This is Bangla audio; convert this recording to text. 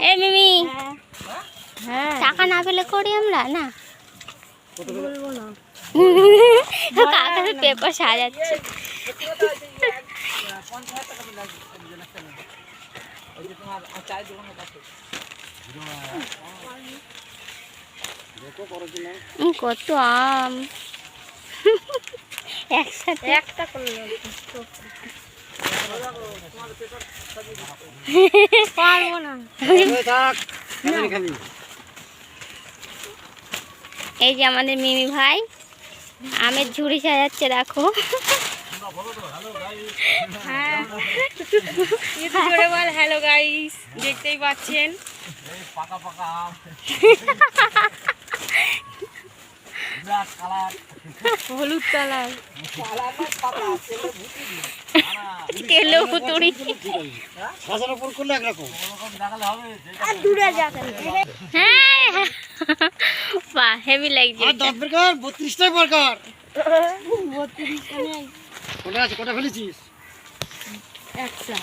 এ মিমি হ্যাঁ। টাকা না পেলে করি আমরা? না। কাকাতে পেপার সাজাচ্ছে। কত আম। একসাথে। একটা করলাম পারব না। এই যে আমাদের মিমি ভাই আমের ঝুড়ি সাজাচ্ছে দেখো। হ্যাঁ। হ্যালো গাইস দেখতেই পাচ্ছেন। পাকা পাকা হলুদ কালার। তেলো পুতুড়ি। সাজানোর পর করলে একরকম। ওরকম দেখালে হবে যেটা দূরে যাবে হ্যাঁ। বাহ হেভি লাগছে এটা। দশ প্রকার বত্রিশটাই প্রকার কোটা আছে? কোটা ফেলেছিস? একটা।